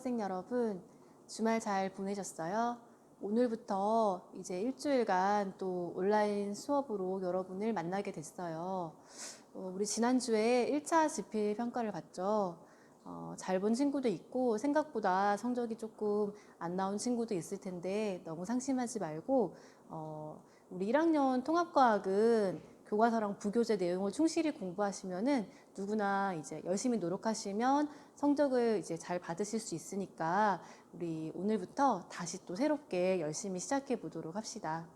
수험생 여러분, 주말 잘 보내셨어요? 오늘부터 이제 일주일간 또 온라인 수업으로 여러분을 만나게 됐어요. 어, 우리 지난주에 1차 지필 평가를 봤죠. 어, 잘 본 친구도 있고 생각보다 성적이 조금 안 나온 친구도 있을 텐데 너무 상심하지 말고 어, 우리 1학년 통합과학은 교과서랑 부교재 내용을 충실히 공부하시면은 누구나 이제 열심히 노력하시면 성적을 이제 잘 받으실 수 있으니까 우리 오늘부터 다시 또 새롭게 열심히 시작해 보도록 합시다.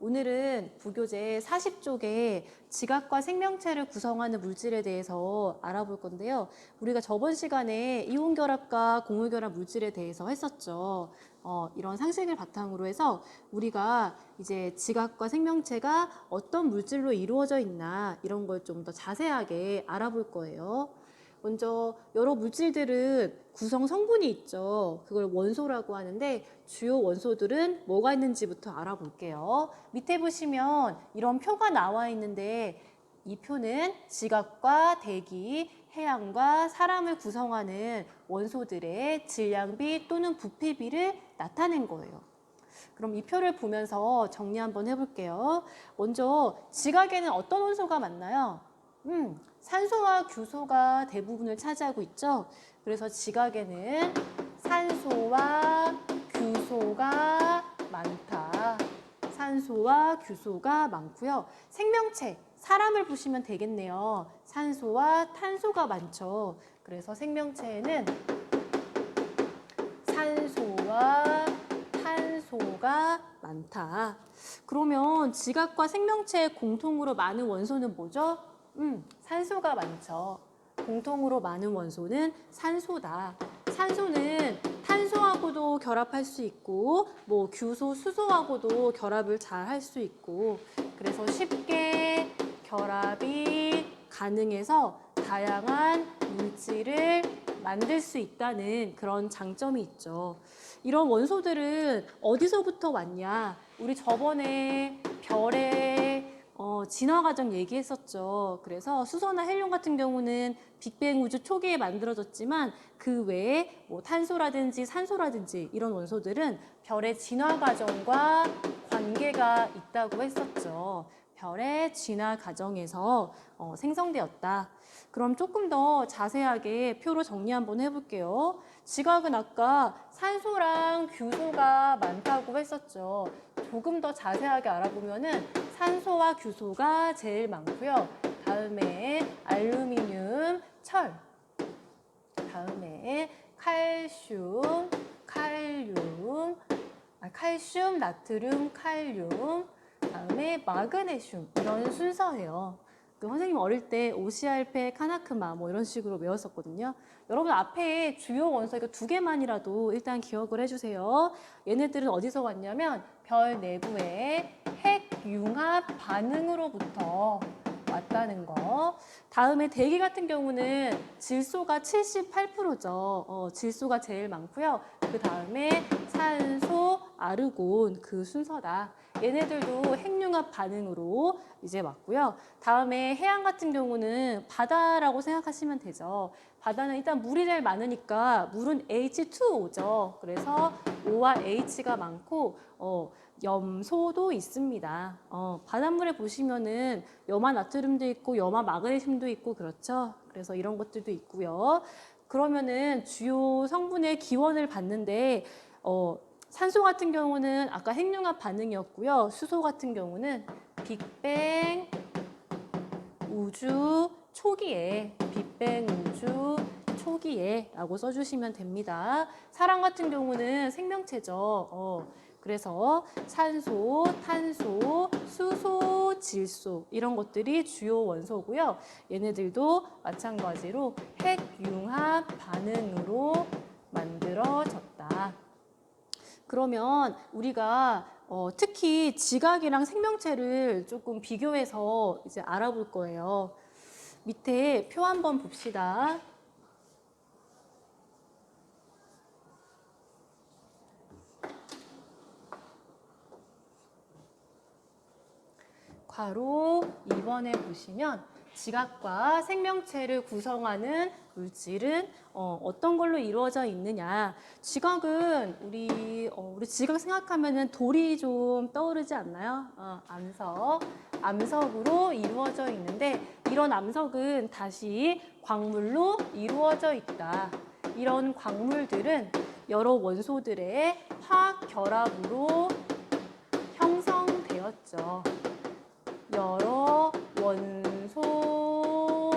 오늘은 부교재 40쪽에 지각과 생명체를 구성하는 물질에 대해서 알아볼 건데요. 우리가 저번 시간에 이온결합과 공유결합 물질에 대해서 했었죠. 어, 이런 상식을 바탕으로 해서 우리가 이제 지각과 생명체가 어떤 물질로 이루어져 있나 이런 걸 좀 더 자세하게 알아볼 거예요. 먼저 여러 물질들은 구성 성분이 있죠. 그걸 원소라고 하는데 주요 원소들은 뭐가 있는지부터 알아볼게요. 밑에 보시면 이런 표가 나와 있는데 이 표는 지각과 대기, 해양과 사람을 구성하는 원소들의 질량비 또는 부피비를 나타낸 거예요. 그럼 이 표를 보면서 정리 한번 해볼게요. 먼저 지각에는 어떤 원소가 많나요? 음, 산소와 규소가 대부분을 차지하고 있죠. 그래서 지각에는 산소와 규소가 많다. 산소와 규소가 많고요. 생명체, 사람을 보시면 되겠네요. 산소와 탄소가 많죠. 그래서 생명체에는 산소와 탄소가 많다. 그러면 지각과 생명체의 공통으로 많은 원소는 뭐죠? 음, 산소가 많죠. 공통으로 많은 원소는 산소다. 산소는 탄소하고도 결합할 수 있고, 뭐 규소, 수소하고도 결합을 잘 할 수 있고, 그래서 쉽게 결합이 가능해서 다양한 물질을 만들 수 있다는 그런 장점이 있죠. 이런 원소들은 어디서부터 왔냐? 우리 저번에 별의 어, 진화 과정 얘기했었죠. 그래서 수소나 헬륨 같은 경우는 빅뱅 우주 초기에 만들어졌지만 그 외에 뭐 탄소라든지 산소라든지 이런 원소들은 별의 진화 과정과 관계가 있다고 했었죠. 별의 진화 과정에서 어, 생성되었다. 그럼 조금 더 자세하게 표로 정리 한번 해볼게요. 지각은 아까 산소랑 규소가 많다고 했었죠. 조금 더 자세하게 알아보면은 산소와 규소가 제일 많고요. 다음에 알루미늄, 철. 다음에 칼슘, 칼륨, 아, 칼슘, 나트륨, 칼륨. 다음에 마그네슘 이런 순서예요. 그 선생님 어릴 때 오시알페, 카나크마 뭐 이런 식으로 외웠었거든요. 여러분 앞에 주요 원소 이거 두 개만이라도 일단 기억을 해주세요. 얘네들은 어디서 왔냐면 별 내부의 핵융합 반응으로부터 왔다는 거. 다음에 대기 같은 경우는 질소가 78%죠. 어, 질소가 제일 많고요. 그 다음에 산소, 아르곤 그 순서다. 얘네들도 핵융합 반응으로 이제 왔고요. 다음에 해양 같은 경우는 바다라고 생각하시면 되죠. 바다는 일단 물이 제일 많으니까 물은 H2O죠. 그래서 O와 H가 많고 어, 염소도 있습니다. 어, 바닷물에 보시면은 염화 나트륨도 있고 염화 마그네슘도 있고 그렇죠. 그래서 이런 것들도 있고요. 그러면은 주요 성분의 기원을 봤는데 어, 산소 같은 경우는 아까 핵융합 반응이었고요. 수소 같은 경우는 빅뱅 우주 초기에 빅뱅 우주 초기에라고 써주시면 됩니다. 사람 같은 경우는 생명체죠. 어, 그래서 산소, 탄소, 수소, 질소 이런 것들이 주요 원소고요. 얘네들도 마찬가지로 핵융합 반응으로 만들어졌다. 그러면 우리가 어, 특히 지각이랑 생명체를 조금 비교해서 이제 알아볼 거예요. 밑에 표 한번 봅시다. 괄호 2번에 보시면 지각과 생명체를 구성하는 물질은 어, 어떤 걸로 이루어져 있느냐? 지각은 우리 어, 우리 지각 생각하면은 돌이 좀 떠오르지 않나요? 어, 암석, 암석으로 이루어져 있는데 이런 암석은 다시 광물로 이루어져 있다. 이런 광물들은 여러 원소들의 화학 결합으로 형성되었죠. 여러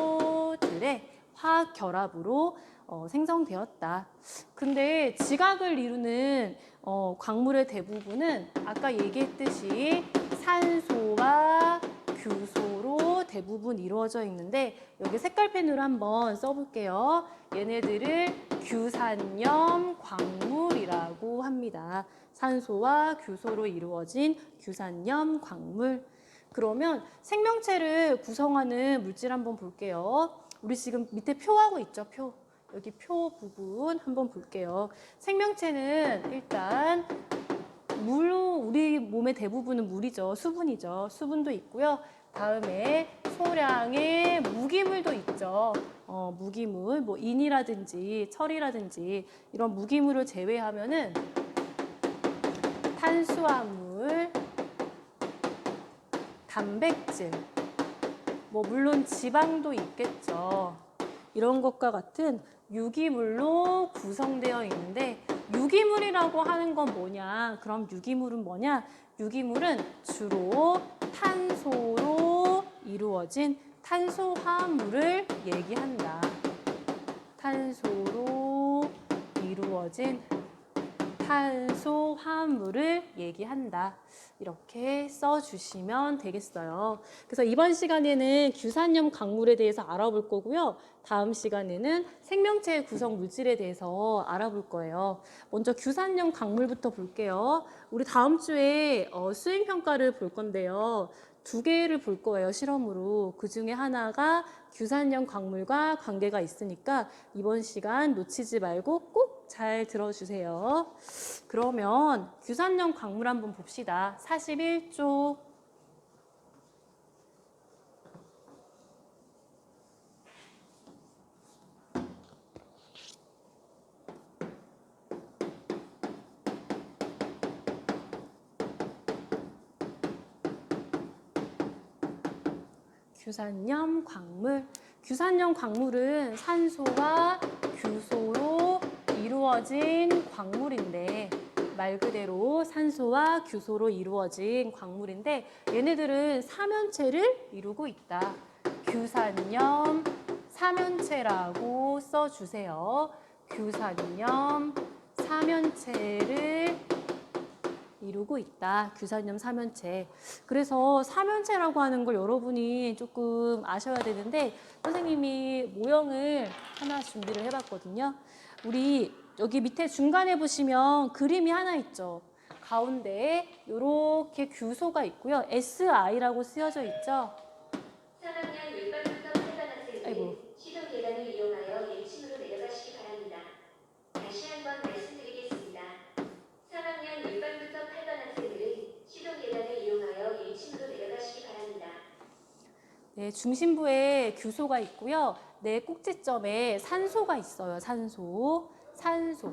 원소들의 화학 결합으로 어, 생성되었다. 근데 지각을 이루는 어, 광물의 대부분은 아까 얘기했듯이 산소와 규소로 대부분 이루어져 있는데 여기 색깔펜으로 한번 써볼게요. 얘네들을 규산염 광물이라고 합니다. 산소와 규소로 이루어진 규산염 광물. 그러면 생명체를 구성하는 물질 한번 볼게요. 우리 지금 밑에 표하고 있죠, 표. 여기 표 부분 한번 볼게요. 생명체는 일단 물, 우리 몸의 대부분은 물이죠. 수분이죠. 수분도 있고요. 다음에 소량의 무기물도 있죠. 어, 무기물, 뭐 인이라든지 철이라든지 이런 무기물을 제외하면은 탄수화물, 단백질, 뭐 물론 지방도 있겠죠. 이런 것과 같은 유기물로 구성되어 있는데 유기물이라고 하는 건 뭐냐? 그럼 유기물은 뭐냐? 유기물은 주로 탄소로 이루어진 탄소화물을 얘기한다. 탄소로 이루어진 탄소화물을 얘기한다. 이렇게 써주시면 되겠어요. 그래서 이번 시간에는 규산염 광물에 대해서 알아볼 거고요. 다음 시간에는 생명체 구성 물질에 대해서 알아볼 거예요. 먼저 규산염 광물부터 볼게요. 우리 다음 주에 어, 수행 평가를 볼 건데요. 두 개를 볼 거예요, 실험으로. 그 중에 하나가 규산염 광물과 관계가 있으니까 이번 시간 놓치지 말고 꼭 잘 들어주세요. 그러면 규산염 광물 한번 봅시다. 41조. 규산염 광물. 규산염 광물은 산소와 규소로 이루어진 광물인데 말 그대로 산소와 규소로 이루어진 광물인데 얘네들은 사면체를 이루고 있다. 규산염 사면체라고 써주세요. 규산염 사면체를 이루고 있다. 규산염 사면체. 그래서 사면체라고 하는 걸 여러분이 조금 아셔야 되는데 선생님이 모형을 하나 준비를 해봤거든요. 우리 여기 밑에 중간에 보시면 그림이 하나 있죠. 가운데에 이렇게 규소가 있고요. SI라고 쓰여져 있죠. 3학년 1반부터 8반 아이고. 학생들은 시도 계단을 이용하여 1층으로 내려가시기 바랍니다. 다시 한번 말씀드리겠습니다. 3학년 1반부터 8반 학생들은 시도 계단을 이용하여 1층으로 내려가시기 바랍니다. 네, 중심부에 규소가 있고요. 네 꼭지점에 산소가 있어요. 산소. 산소.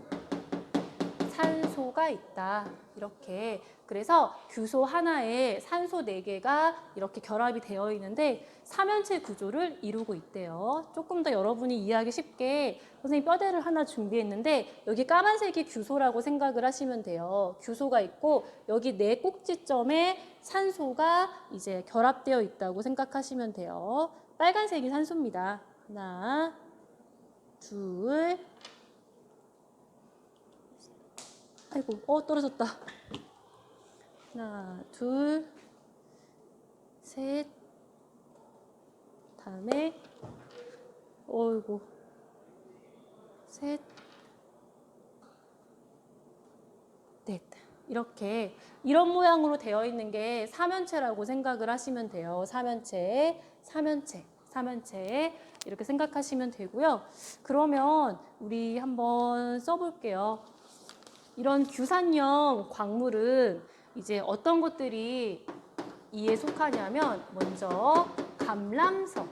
산소가 있다. 이렇게. 그래서 규소 하나에 산소 네개가 이렇게 결합이 되어 있는데 사면체 구조를 이루고 있대요. 조금 더 여러분이 이해하기 쉽게 선생님 뼈대를 하나 준비했는데 여기 까만색이 규소라고 생각을 하시면 돼요. 규소가 있고 여기 네 꼭지점에 산소가 이제 결합되어 있다고 생각하시면 돼요. 빨간색이 산소입니다. 하나, 둘, 아이고, 어, 떨어졌다. 하나, 둘, 셋, 다음에, 어이구, 셋, 넷. 이렇게, 이런 모양으로 되어 있는 게 사면체라고 생각을 하시면 돼요. 사면체, 사면체, 사면체. 이렇게 생각하시면 되고요. 그러면 우리 한번 써볼게요. 이런 규산형 광물은 이제 어떤 것들이 이에 속하냐면 먼저 감람석,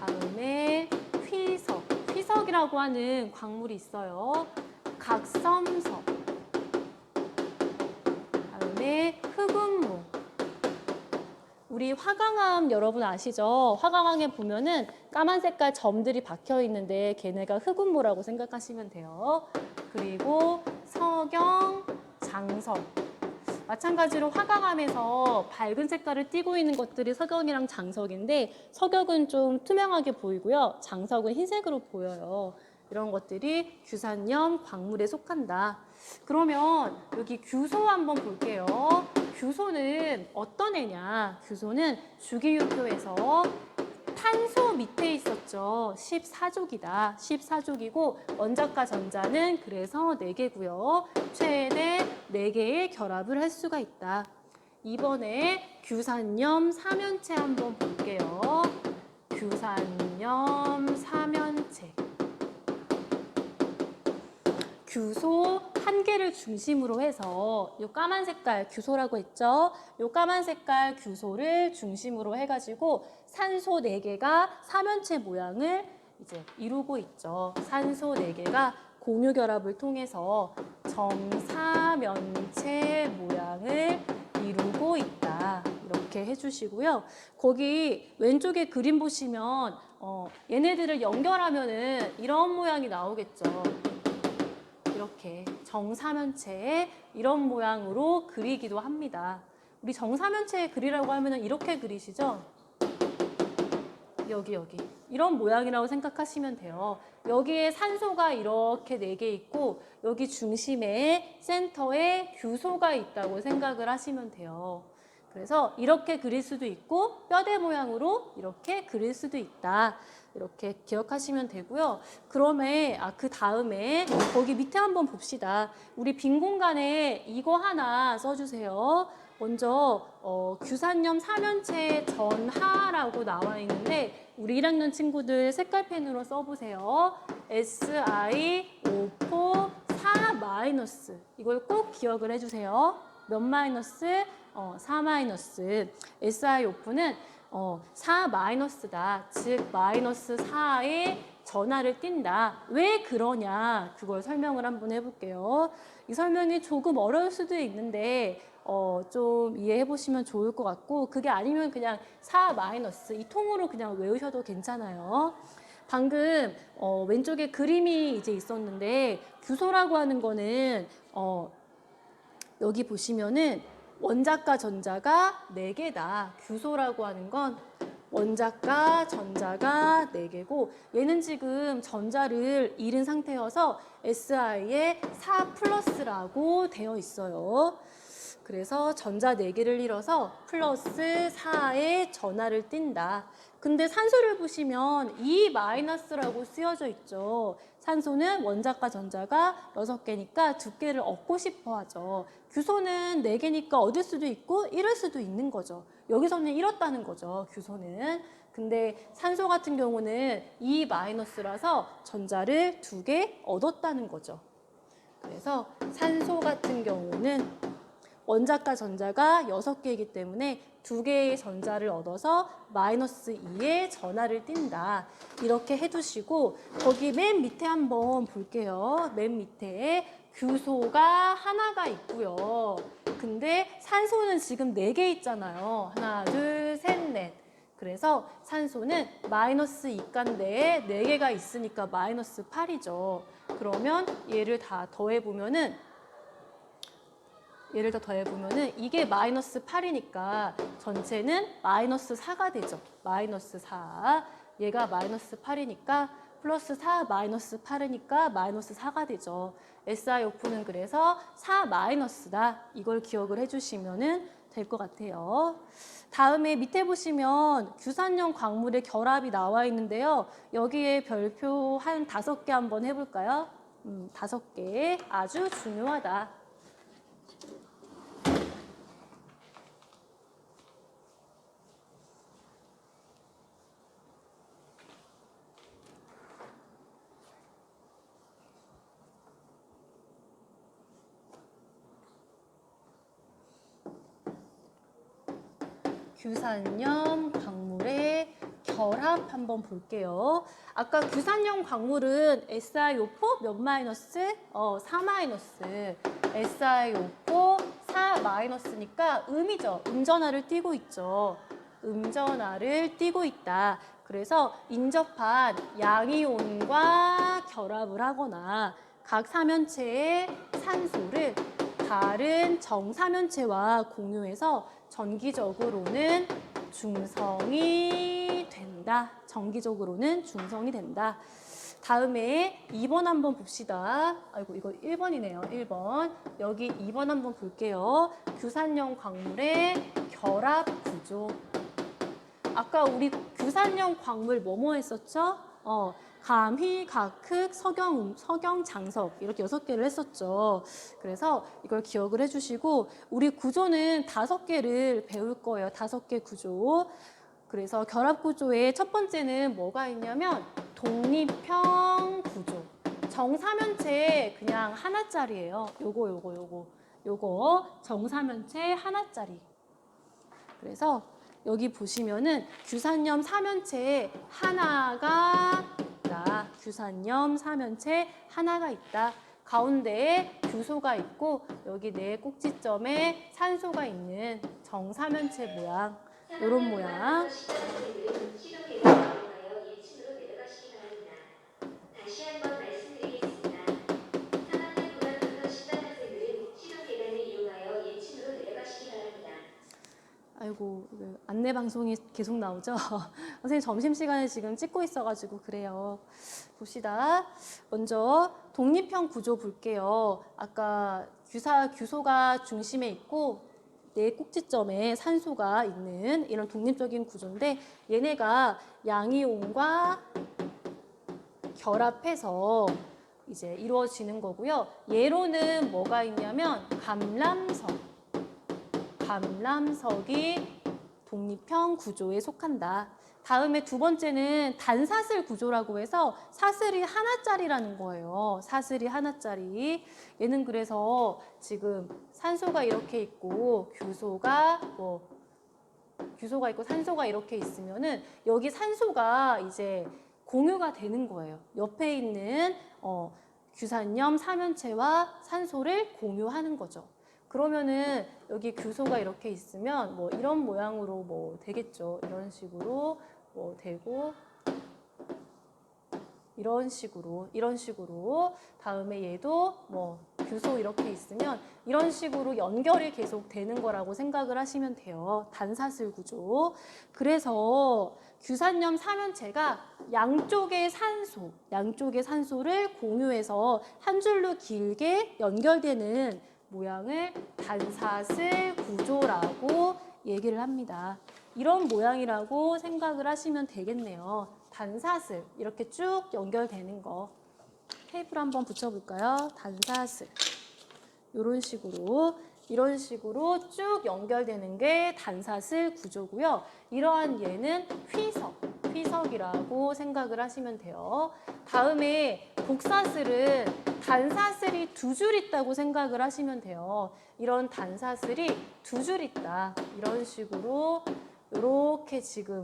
다음에 휘석, 휘석이라고 하는 광물이 있어요. 각섬석, 다음에 흑운목, 우리 화강암 여러분 아시죠? 화강암에 보면은 까만 색깔 점들이 박혀 있는데 걔네가 흑운모라고 생각하시면 돼요. 그리고 서경, 장석. 마찬가지로 화강암에서 밝은 색깔을 띠고 있는 것들이 서경이랑 장석인데 서경은 좀 투명하게 보이고요. 장석은 흰색으로 보여요. 이런 것들이 규산염 광물에 속한다. 그러면 여기 규소 한번 볼게요. 규소는 어떤 애냐? 규소는 주기율표에서 탄소 밑에 있었죠. 14족이다. 14족이고 원자과 전자는 그래서 4개고요. 최대 4개의 결합을 할 수가 있다. 이번에 규산염 사면체 한번 볼게요. 규산염 사면체. 규소 한 개를 중심으로 해서 요 까만 색깔 규소라고 했죠. 요 까만 색깔 규소를 중심으로 해가지고 산소 네개가 사면체 모양을 이제 이루고 있죠. 산소 네개가 공유 결합을 통해서 정사면체 모양을 이루고 있다. 이렇게 해주시고요. 거기 왼쪽에 그림 보시면 어, 얘네들을 연결하면은 이런 모양이 나오겠죠. 이렇게 정사면체에 이런 모양으로 그리기도 합니다. 우리 정사면체 그리라고 하면은 이렇게 그리시죠? 여기 여기 이런 모양이라고 생각하시면 돼요. 여기에 산소가 이렇게 네 개 있고 여기 중심에 센터에 규소가 있다고 생각을 하시면 돼요. 그래서 이렇게 그릴 수도 있고 뼈대 모양으로 이렇게 그릴 수도 있다. 이렇게 기억하시면 되고요. 그러면 아, 그 다음에 거기 밑에 한번 봅시다. 우리 빈 공간에 이거 하나 써주세요. 먼저 어, 규산염 사면체 전하라고 나와 있는데 우리 1학년 친구들 색깔펜으로 써보세요. SI54 4 마이너스 이걸 꼭 기억을 해주세요. 몇 마이너스? 어, 4 마이너스. SI5는 어, 4 마이너스다. 즉 마이너스 4의 전하를 띈다. 왜 그러냐? 그걸 설명을 한번 해볼게요. 이 설명이 조금 어려울 수도 있는데 어, 좀 이해해 보시면 좋을 것 같고 그게 아니면 그냥 4 마이너스 이 통으로 그냥 외우셔도 괜찮아요. 방금 어, 왼쪽에 그림이 이제 있었는데 규소라고 하는 거는 어, 여기 보시면은 원자과 전자가 네개다 규소라고 하는 건 원자과 전자가 네개고 얘는 지금 전자를 잃은 상태여서 SI에 4 플러스라고 되어 있어요. 그래서 전자 네개를 잃어서 플러스 4의 전하를 띈다. 근데 산소를 보시면 2 마이너스라고 쓰여져 있죠. 산소는 원자과 전자가 6개니까 두 개를 얻고 싶어 하죠. 규소는 4개니까 얻을 수도 있고 잃을 수도 있는 거죠. 여기서는 잃었다는 거죠. 규소는. 근데 산소 같은 경우는 2 마이너스라서 전자를 두개 얻었다는 거죠. 그래서 산소 같은 경우는 원자과 전자가 6개이기 때문에 두 개의 전자를 얻어서 마이너스 2의 전하를 띈다. 이렇게 해두시고 거기 맨 밑에 한번 볼게요. 맨 밑에 규소가 하나가 있고요. 근데 산소는 지금 4개 있잖아요. 하나, 둘, 셋, 넷. 그래서 산소는 마이너스 2가인데 4개가 있으니까 마이너스 8이죠. 그러면 얘를 다 더해보면은 얘를 더 더해보면은 이게 마이너스 8이니까 전체는 마이너스 4가 되죠. 마이너스 4. 얘가 마이너스 8이니까 플러스 4 마이너스 8이니까 마이너스 4가 되죠. SiO2는 그래서 4 마이너스다. 이걸 기억을 해주시면은 될 것 같아요. 다음에 밑에 보시면 규산염 광물의 결합이 나와 있는데요. 여기에 별표 한 다섯 개 한번 해볼까요? 음, 다섯 개 아주 중요하다. 규산염 광물의 결합 한번 볼게요. 아까 규산형 광물은 SiO4 몇 마이너스? 어, 4 마이너스. SiO4 4 마이너스니까 음이죠. 음전하를 띠고 있죠. 음전하를 띠고 있다. 그래서 인접한 양이온과 결합을 하거나 각 사면체의 산소를 다른 정사면체와 공유해서 전기적으로는 중성이 된다. 전기적으로는 중성이 된다. 다음에 2번 한번 봅시다. 아이고, 이거 1번이네요. 1번. 여기 2번 한번 볼게요. 규산형 광물의 결합 구조. 아까 우리 규산형 광물 뭐뭐 했었죠? 어, 감희, 각흑, 석영, 석영, 장석 이렇게 여섯 개를 했었죠. 그래서 이걸 기억을 해주시고 우리 구조는 다섯 개를 배울 거예요. 다섯 개 구조. 그래서 결합 구조의 첫 번째는 뭐가 있냐면 독립형 구조. 정사면체 그냥 하나짜리예요. 요거 요거 요거 요거 정사면체 하나짜리. 그래서 여기 보시면은 규산염 사면체에 하나가. 규산염 사면체 하나가 있다. 가운데에 규소가 있고 여기 네 꼭지점에 산소가 있는 정사면체 모양. 요런 모양. 아이고 이거 안내 방송이 계속 나오죠. 선생님 점심 시간에 지금 찍고 있어가지고 그래요. 봅시다. 먼저 독립형 구조 볼게요. 아까 규사 규소가 중심에 있고 네 꼭지점에 산소가 있는 이런 독립적인 구조인데 얘네가 양이온과 결합해서 이제 이루어지는 거고요. 예로는 뭐가 있냐면 감람석. 감람석이 독립형 구조에 속한다. 다음에 두 번째는 단사슬 구조라고 해서 사슬이 하나짜리라는 거예요. 사슬이 하나짜리. 얘는 그래서 지금 산소가 이렇게 있고 규소가 뭐 규소가 있고 산소가 이렇게 있으면은 여기 산소가 이제 공유가 되는 거예요. 옆에 있는 어, 규산염 사면체와 산소를 공유하는 거죠. 그러면은 여기 규소가 이렇게 있으면 뭐 이런 모양으로 뭐 되겠죠. 이런 식으로 뭐 되고 이런 식으로 이런 식으로 다음에 얘도 뭐 규소 이렇게 있으면 이런 식으로 연결이 계속 되는 거라고 생각을 하시면 돼요. 단사슬 구조. 그래서 규산염 사면체가 양쪽의 산소, 양쪽의 산소를 공유해서 한 줄로 길게 연결되는 모양을 단사슬 구조라고 얘기를 합니다. 이런 모양이라고 생각을 하시면 되겠네요. 단사슬 이렇게 쭉 연결되는 거. 테이프를 한번 붙여볼까요? 단사슬. 이런 식으로 이런 식으로 쭉 연결되는 게 단사슬 구조고요. 이러한 얘는 휘석, 휘석이라고 생각을 하시면 돼요. 다음에 복사슬은 단사슬이 두 줄 있다고 생각을 하시면 돼요. 이런 단사슬이 두 줄 있다. 이런 식으로 이렇게 지금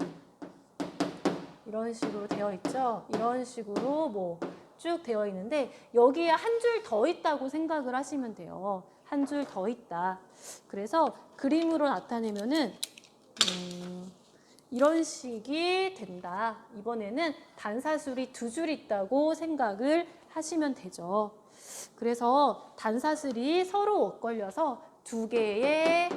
이런 식으로 되어 있죠. 이런 식으로 뭐 쭉 되어 있는데 여기에 한 줄 더 있다고 생각을 하시면 돼요. 한 줄 더 있다. 그래서 그림으로 나타내면은 음, 이런 식이 된다. 이번에는 단사슬이 두 줄 있다고 생각을 하시면 되죠. 그래서 단사슬이 서로 엇걸려서 두 개의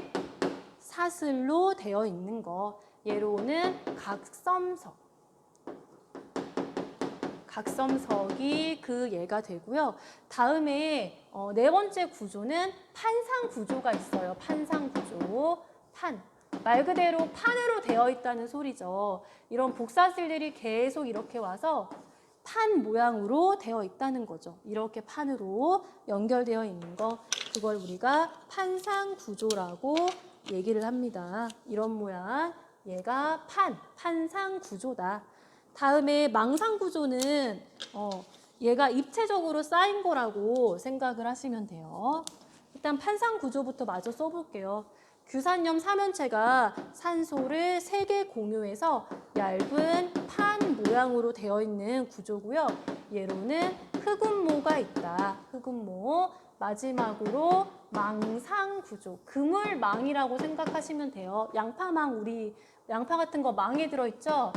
사슬로 되어 있는 거. 예로는 각섬석. 각섬석이 그 예가 되고요. 다음에 어, 네 번째 구조는 판상 구조가 있어요. 판상 구조. 판. 말 그대로 판으로 되어 있다는 소리죠. 이런 복사슬들이 계속 이렇게 와서 판 모양으로 되어 있다는 거죠. 이렇게 판으로 연결되어 있는 거. 그걸 우리가 판상 구조라고 얘기를 합니다. 이런 모양. 얘가 판, 판상 구조다. 다음에 망상 구조는 어, 얘가 입체적으로 쌓인 거라고 생각을 하시면 돼요. 일단 판상 구조부터 마저 써볼게요. 규산염 삼연체가 산소를 세 개 공유해서 얇은 판 모양으로 되어 있는 구조고요. 예로는 흑운모가 있다. 흑운모. 마지막으로 망상 구조. 그물망이라고 생각하시면 돼요. 양파망 우리 양파 같은 거 망에 들어 있죠?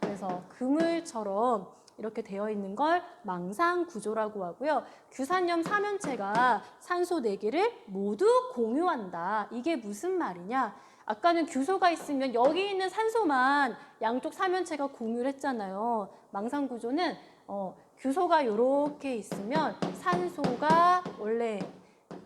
그래서 그물처럼 이렇게 되어 있는 걸 망상 구조라고 하고요. 규산염 삼연체가 산소 네개를 모두 공유한다. 이게 무슨 말이냐? 아까는 규소가 있으면 여기 있는 산소만 양쪽 삼연체가 공유를 했잖아요. 망상 구조는 어, 규소가 이렇게 있으면 산소가 원래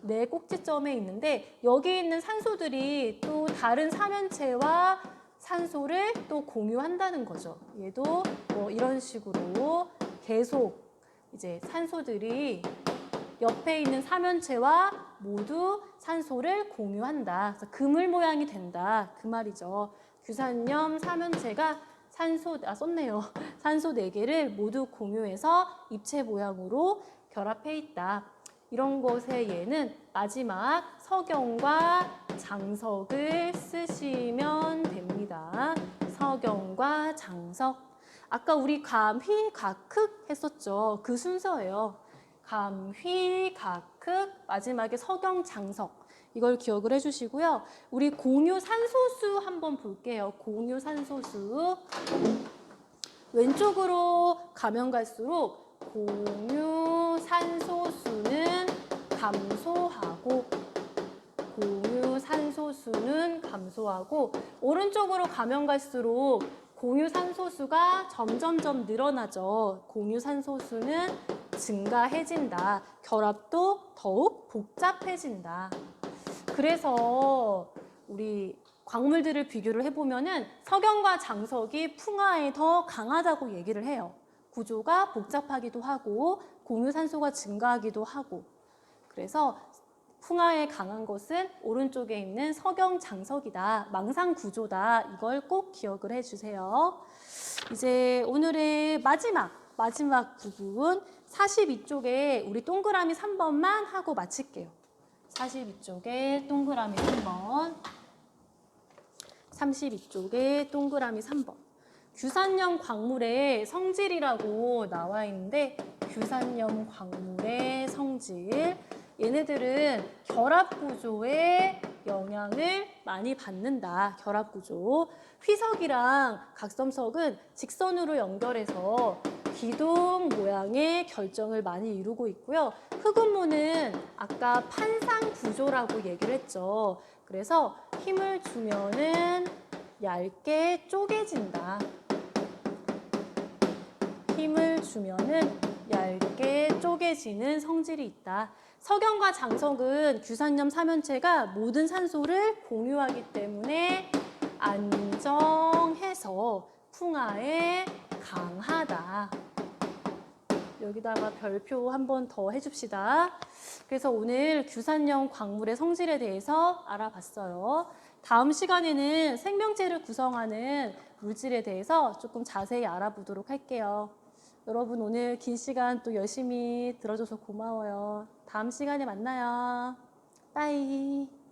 네 꼭지점에 있는데 여기 있는 산소들이 또 다른 삼연체와 산소를 또 공유한다는 거죠. 얘도 뭐 이런 식으로 계속 이제 산소들이 옆에 있는 삼연체와 모두 산소를 공유한다. 그래서 그물 모양이 된다. 그 말이죠. 규산염 삼연체가 산소 아 썼네요. 산소 네개를 모두 공유해서 입체 모양으로 결합해 있다. 이런 것의 예는 마지막 석영과 장석을 쓰시면 됩니다. 석영과 장석. 아까 우리 감휘, 가크 했었죠. 그 순서예요. 감휘, 가크, 마지막에 석영, 장석. 이걸 기억을 해주시고요. 우리 공유 산소수 한번 볼게요. 공유 산소수. 왼쪽으로 가면 갈수록 공유 산소수는 감소하고 공유 산소수는 감소하고 오른쪽으로 가면 갈수록 공유 산소수가 점점점 늘어나죠. 공유 산소수는 증가해진다. 결합도 더욱 복잡해진다. 그래서 우리 광물들을 비교를 해보면은 석영과 장석이 풍화에 더 강하다고 얘기를 해요. 구조가 복잡하기도 하고 공유산소가 증가하기도 하고 그래서 풍화에 강한 것은 오른쪽에 있는 석영 장석이다. 망상 구조다. 이걸 꼭 기억을 해주세요. 이제 오늘의 마지막 마지막 부분 42쪽에 우리 동그라미 3번만 하고 마칠게요. 42쪽에 동그라미 3번 32쪽에 동그라미 3번 규산염 광물의 성질이라고 나와 있는데 규산염 광물의 성질 얘네들은 결합 구조에 영향을 많이 받는다. 결합 구조. 휘석이랑 각섬석은 직선으로 연결해서 기둥 모양의 결정을 많이 이루고 있고요. 흑운모는 아까 판상 구조라고 얘기를 했죠. 그래서 힘을 주면은 얇게 쪼개진다. 힘을 주면은 얇게 쪼개지는 성질이 있다. 석영과 장석은 규산염 삼연체가 모든 산소를 공유하기 때문에 안정해서 풍화에 강하다. 여기다가 별표 한 번 더 해줍시다. 그래서 오늘 규산염 광물의 성질에 대해서 알아봤어요. 다음 시간에는 생명체를 구성하는 물질에 대해서 조금 자세히 알아보도록 할게요. 여러분 오늘 긴 시간 또 열심히 들어줘서 고마워요. 다음 시간에 만나요. 빠이.